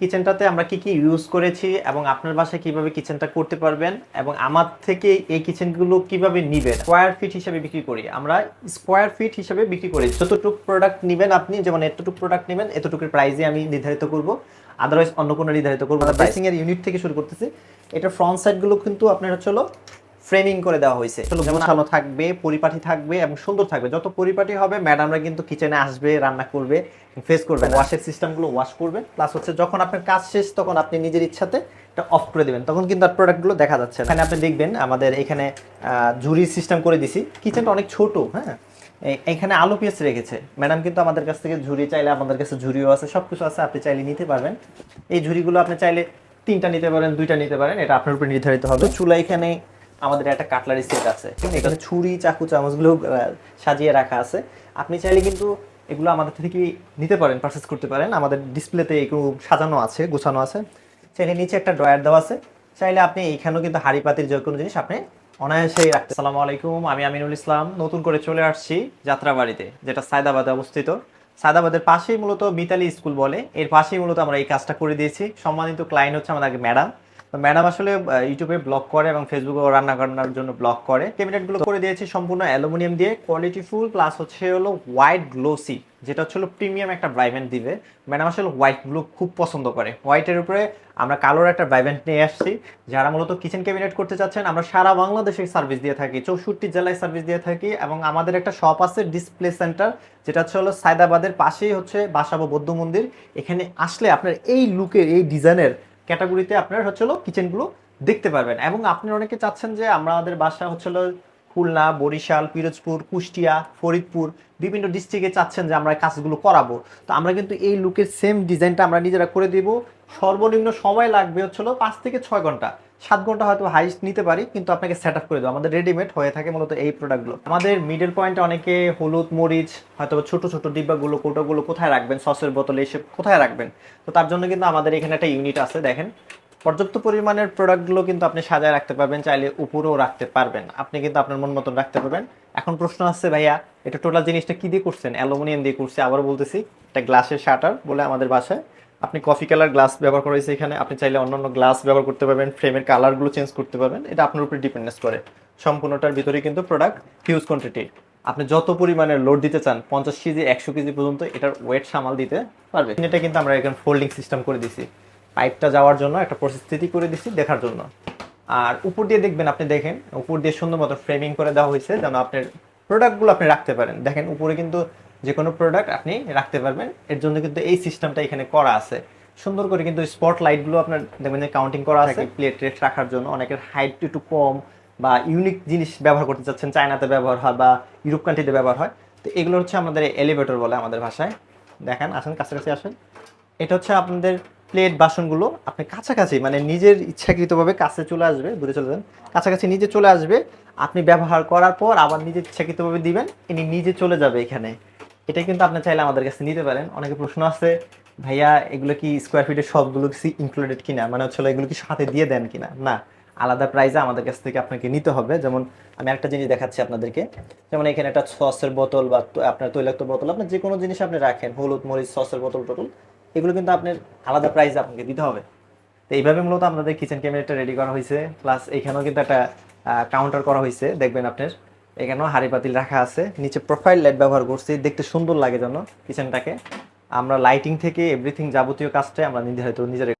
কিচেনটাতে আমরা কি কি ইউজ করেছি এবং আপনার বাসায় কীভাবে কিচেনটা করতে পারবেন এবং আমার থেকে এই কিচেনগুলো কীভাবে নিবেন? স্কোয়ার ফিট হিসেবে বিক্রি করি। আমরা স্কোয়ার ফিট হিসেবে বিক্রি করি। যতটুকু প্রোডাক্ট নেবেন আপনি, যেমন এতটুকু প্রোডাক্ট নেবেন, এতটুকুর প্রাইসে আমি নির্ধারিত করব। আদারওয়াইজ অন্য কোনো নির্ধারিত করব না। প্রাইসিং এর ইউনিট থেকে শুরু করতেছি। এটা ফ্রন্ট সাইডগুলো কিন্তু আপনার হচ্ছে হলো ফ্রেমিং করে দেওয়া হয়েছে। যেমন ভালো থাকবে পরিপাটি থাকবে এবং সুন্দর থাকবে। যত পরিপাটি হবে ম্যাডামরা কিন্তু কিচেনে আসবে রান্না করবে ফেস করবে ওয়াশের সিস্টেমগুলো ওয়াশ করবে। প্লাস হচ্ছে যখন আপনার কাজ শেষ তখন আপনি নিজের ইচ্ছাতে এটা অফ করে দেবেন। তখন কিন্তু আর প্রোডাক্টগুলো দেখা যাচ্ছে। এখানে আপনি দেখবেন আমাদের এখানে ঝুরি সিস্টেম করে দিছি। কিচেনটা অনেক ছোট হ্যাঁ? এখানে আলু পেঁয়াজ রেখেছে। ম্যাডাম কিন্তু আমাদের কাছ থেকে ঝুড়ি চাইলে আমাদের কাছে ঝুড়িও আছে সব কিছু আছে আপনি চাইলে নিতে পারবেন। এই ঝুড়িগুলো আপনি চাইলে তিনটা নিতে পারেন দুইটা নিতে পারেন এটা আপনার উপর নির্ধারিত হবে। চুলা এখানে আমাদের একটা কাটলারি সেট আছে। এখানে ছুরি চাকু চামচগুলো সাজিয়ে রাখা আছে। আপনি চাইলে কিন্তু এগুলো আমাদের থেকে নিতে পারেন পারচেস করতে পারেন। আমাদের ডিসপ্লেতে একটু সাজানো আছে গোছানো আছে। চাইলে নিচে একটা ড্রয়ার দেওয়া আছে। চাইলে আপনি এইখানেও কিন্তু হাড়ি পাতির যে কোনো জিনিস আপনি অনায়াসেই রাখতে সালামু আলাইকুম আমি আমিনুল ইসলাম। নতুন করে চলে আসছি যাত্রাবাড়িতে যেটা সায়দাবাদে অবস্থিত। সায়দাবাদের পাশেই মূলত মিতালি স্কুল বলে। এর পাশেই মূলত আমরা এই কাজটা করে দিয়েছি। সম্মানিত ক্লায়েন্ট হচ্ছে আমাদের ম্যাডাম ম্যাডাম আসলে ইউটিউবে ব্লগ করে এবং ফেসবুকে রান্না করার জন্য ব্লগ করে। ক্যাবিনেটগুলো করে দিয়েছি সম্পূর্ণ অ্যালুমিনিয়াম দিয়ে। কোয়ালিটি ফুল প্লাস হচ্ছে হলো হোয়াইট গ্লোসি যেটা হচ্ছে প্রিমিয়াম একটা ব্রাইভেন্ট দিবে। ম্যাডাম আসলে হোয়াইটগুলো খুব পছন্দ করে। হোয়াইটের উপরে আমরা কালোর একটা ব্রাইভেন্ট নিয়ে আসছি। যারা মূলত কিচেন ক্যাবিনেট করতে চাচ্ছেন, আমরা সারা বাংলাদেশে সার্ভিস দিয়ে থাকি, চৌষট্টি জেলায় সার্ভিস দিয়ে থাকি এবং আমাদের একটা শপ আছে ডিসপ্লে সেন্টার যেটা হচ্ছে হলো সায়দাবাদের পাশেই হচ্ছে বাসাবো বৌদ্ধ মন্দির। এখানে আসলে আপনার এই লুকের এই ডিজাইনের ক্যাটাগরিতে আপনার হচ্ছিল কিচেনগুলো দেখতে পারবেন। এবং আপনি অনেকে চাচ্ছেন যে আমাদের বাসা হচ্ছিল খুলনা, বরিশাল, পিরোজপুর, কুষ্টিয়া, ফরিদপুর বিভিন্ন ডিস্ট্রিক্টে চাচ্ছেন যে আমরা কাজগুলো করাবো। তো আমরা কিন্তু এই লুকের সেম ডিজাইনটা আমরা নিজেরা করে দিব। সর্বনিম্ন সময় লাগবে হচ্ছিল পাঁচ থেকে ছয় ঘণ্টা। সাত ঘণ্টা হয়তো হাইস্ট নিতে পারি, কিন্তু আপনাকে সেট আপ করে দেবো। আমাদের রেডিমেড হয়ে থাকে মূলত এই প্রোডাক্টগুলো আমাদের মিডল পয়েন্টে অনেকে হলুদ, মরিচ হয়তো ছোট ছোট ডিব্বাগুলো, কৌটোগুলো কোথায় রাখবেন, সসের বোতলে এসে কোথায় রাখবেন? তো তার জন্য কিন্তু আমাদের এখানে একটা ইউনিট আছে, দেখেন। পর্যাপ্ত পরিমাণের প্রোডাক্টগুলো কিন্তু আপনি সাজায় রাখতে পারবেন, চাইলে উপরেও রাখতে পারবেন। আপনি কিন্তু আপনার মন মতন রাখতে পারবেন। এখন প্রশ্ন আসছে, ভাইয়া, এটা টোটাল জিনিসটা কি দিয়ে করছেন? অ্যালুমিনিয়াম দিয়ে করছে আবার বলতেছি, এটা গ্লাসের শাটার বলে আমাদের বাসায়। আপনি কফি কালার গ্লাস ব্যবহার করা হয়েছে এখানে। আপনি চাইলে অন্যান্য গ্লাস ব্যবহার করতে পারবেন ফ্রেমের কালারগুলো চেঞ্জ করতে পারবেন। এটা আপনার উপরে ডিপেন্ডেন্স করে। সম্পূর্ণটার ভিতরে কিন্তু প্রোডাক্ট হিউজ কোয়ান্টিটি আপনি যত পরিমাণের লোড দিতে চান, পঞ্চাশ কেজি, একশো কেজি পর্যন্ত এটার ওয়েট সামাল দিতে পারবে এটা কিন্তু আমরা এখানে ফোল্ডিং সিস্টেম করে দিছি। পাইপটা যাওয়ার জন্য, একটা পরিস্থিতি করে দিছি দেখার জন্য। আর উপর দিয়ে দেখবেন আপনি দেখেন, উপর দিয়ে সুন্দর মতো ফ্রেমিং করে দেওয়া হয়েছে, যেন আপনার প্রোডাক্টগুলো আপনি রাখতে পারেন। দেখেন উপরে কিন্তু যে কোনো প্রোডাক্ট আপনি রাখতে পারবেন। এর জন্য কিন্তু এই সিস্টেমটা এখানে করা আছে। সুন্দর করে কিন্তু স্পট লাইটগুলো আপনার দেখবেন যে কাউন্টিং করা আছে। প্লেট রেট রাখার জন্য অনেকের হাইট একটু কম বা ইউনিক জিনিস ব্যবহার করতে চাচ্ছেন চায়নাতে ব্যবহার হয় বা ইউরোপ কান্ট্রিতে ব্যবহার হয়। তো এগুলো হচ্ছে আমাদের এলিভেটর বলে আমাদের ভাষায়। দেখেন আসেন কাছাকাছি আসেন। এটা হচ্ছে আপনাদের প্লেট বাসনগুলো। আপনি কাছাকাছি মানে নিজের ইচ্ছাকৃতভাবে কাছে চলে আসবে দূরে চলে যান কাছাকাছি নিজে চলে আসবে। আপনি ব্যবহার করার পর আবার নিজে ইচ্ছাকৃতভাবে দিবেন ইনি নিজে চলে যাবে এখানে। এটা কিন্তু আপনি চাইলে আমাদের কাছে নিতে পারেন। অনেকে প্রশ্ন আছে, ভাইয়া, এগুলো কি স্কোয়ার ফিটের সবগুলো কি ইনক্লুডেড কিনা? মানে হচ্ছে এগুলো কি সাথে দিয়ে দেন কিনা? না, আলাদা প্রাইসে আমাদের কাছ থেকে আপনাকে নিতে হবে। যেমন আমি একটা জিনিস দেখাচ্ছি আপনাদেরকে। যেমন এখানে একটা সসের বোতল বা আপনার তৈলাক্ত বোতল আপনার যে কোনো জিনিস আপনি রাখেন, হলুদ, মরিচ, সসের বোতল টোতল, এগুলো কিন্তু আপনার আলাদা প্রাইসে আপনাকে দিতে হবে। তো এইভাবে মূলত আমাদের কিচেন ক্যাবিনেটটা রেডি করা হয়েছে। প্লাস এখানেও কিন্তু একটা কাউন্টার করা হয়েছে, দেখবেন আপনার। এখানেও হাড়ি পাতিল রাখা আছে। নিচে প্রোফাইল লাইট ব্যবহার করছি, দেখতে সুন্দর লাগে যেন কিচেনটাকে আমরা লাইটিং থেকে এভরিথিং যাবতীয় কাজটাই আমরা নির্ধারিত নিজেরা